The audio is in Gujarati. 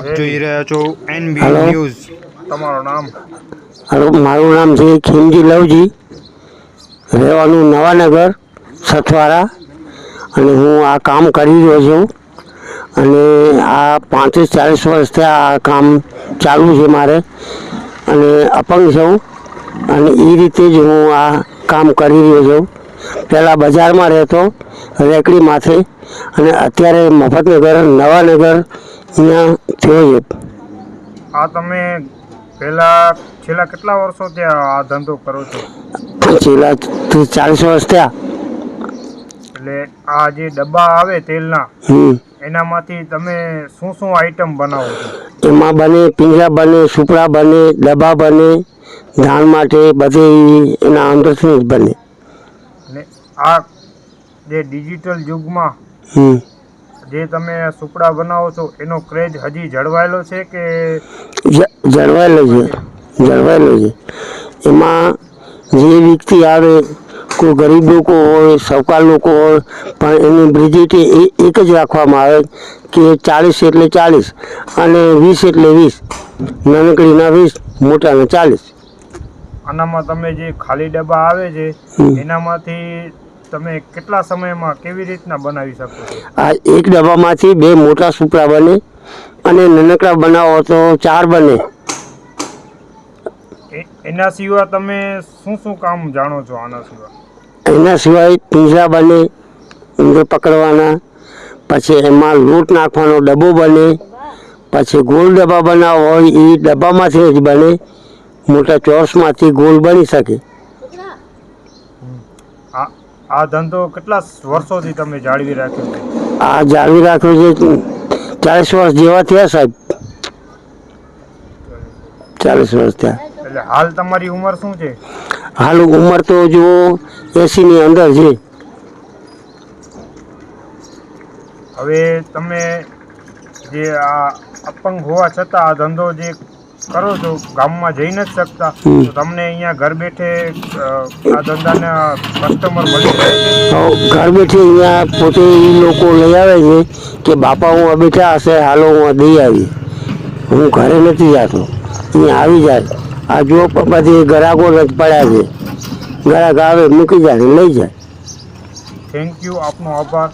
આપ જોઈ રહ્યા છો એનબી ન્યૂઝ તમારું નામ? હલો મારું નામ છે ખીમજી લવજી. રહેવાનું નવાનગર સથવારા. અને હું આ કામ કરી રહ્યો છું. અને આ પાંત્રીસ ચાલીસ વર્ષથી આ કામ ચાલુ છે મારે. અને અપંગ છું. અને એ રીતે જ હું આ કામ કરી રહ્યો છું. પહેલાં બજારમાં રહેતો રેકડી માથે. અને અત્યારે મફતનગર નવાનગર અહીંયા થયો આ તમે પહેલા છેલ્લા કેટલા વર્ષો ત્યાં આ ધંધો કરો છો? છેલ્લા ચાલીસ વર્ષ થયા. એટલે આ જે ડબ્બા આવે તેલના એનામાંથી તમે શું શું આઈટમ બનાવો છો? એમાં બને પિંજરા બને સુપડા બને ડબ્બા બને ધાન માટે બધે એના અંદરથી જ બને. અને આ જે ડિજિટલ યુગમાં જે તમે સુપડા બનાવો છો એનો ક્રેઝ હજી જળવાયેલો છે કે જળવાયેલો છે. જળવાયેલો છે. એમાં જે વ્યક્તિ આવે કોઈ ગરીબ લોકો હોય સૌકાર લોકો હોય પણ એની બ્રિજિટી એ એક જ રાખવામાં આવે કે ચાલીસ એટલે ચાલીસ અને વીસ એટલે વીસ. નાનકડીના વીસ મોટાના ચાલીસ. આનામાં તમે જે ખાલી ડબ્બા આવે છે એનામાંથી તમે કેટલા સમયમાં કેવી રીતના બનાવી શકો આ એક ડબ્બામાંથી બે મોટા સુપડા બને અને નાનકડા બનાવો તો ચાર બને. એના સિવાય તમે શું શું કામ જાણો છો આના સિવાય? એના સિવાય પિંજરા બને અંદર પકડવાના પછી એમાં લોટ નાખવાનો ડબ્બો બને પછી ગોળ ડબ્બા બનાવવા હોય એ ડબ્બામાંથી જ બને મોટા ચોર્સમાંથી ગોળ બની શકે. આ ધંધો કેટલા વર્ષોથી તમે જાળવી રાખ્યો છે? આ જાળવી રાખ્યો છે ચાલીસ વર્ષ જેવા થયા સાહેબ. ચાલીસ વર્ષ થયા. એટલે હાલ તમારી ઉંમર શું છે? હાલ ઉંમર તો જુઓ એંસીની અંદર છે. હવે તમે જે આ અપંગ હોવા છતાં આ ધંધો જે કરો છો? ગામમાં જઈ નથી શકતા. તો તમને અહીંયા ઘર બેઠે આ ધંધાના કસ્ટમર મળી જાય ઘર બેઠે અહીંયા પોતે એ લોકો લઈ આવે છે કે બાપા હું બેઠા હશે હાલો હું દઈ આવી. હું ઘરે નથી જતો. અહીંયા આવી જાય. આ જો બધી ગ્રાહકો જ પડ્યા છે. ગ્રાહક આવે મૂકી જાય લઈ જાય. થેન્ક યુ આપનો આભાર.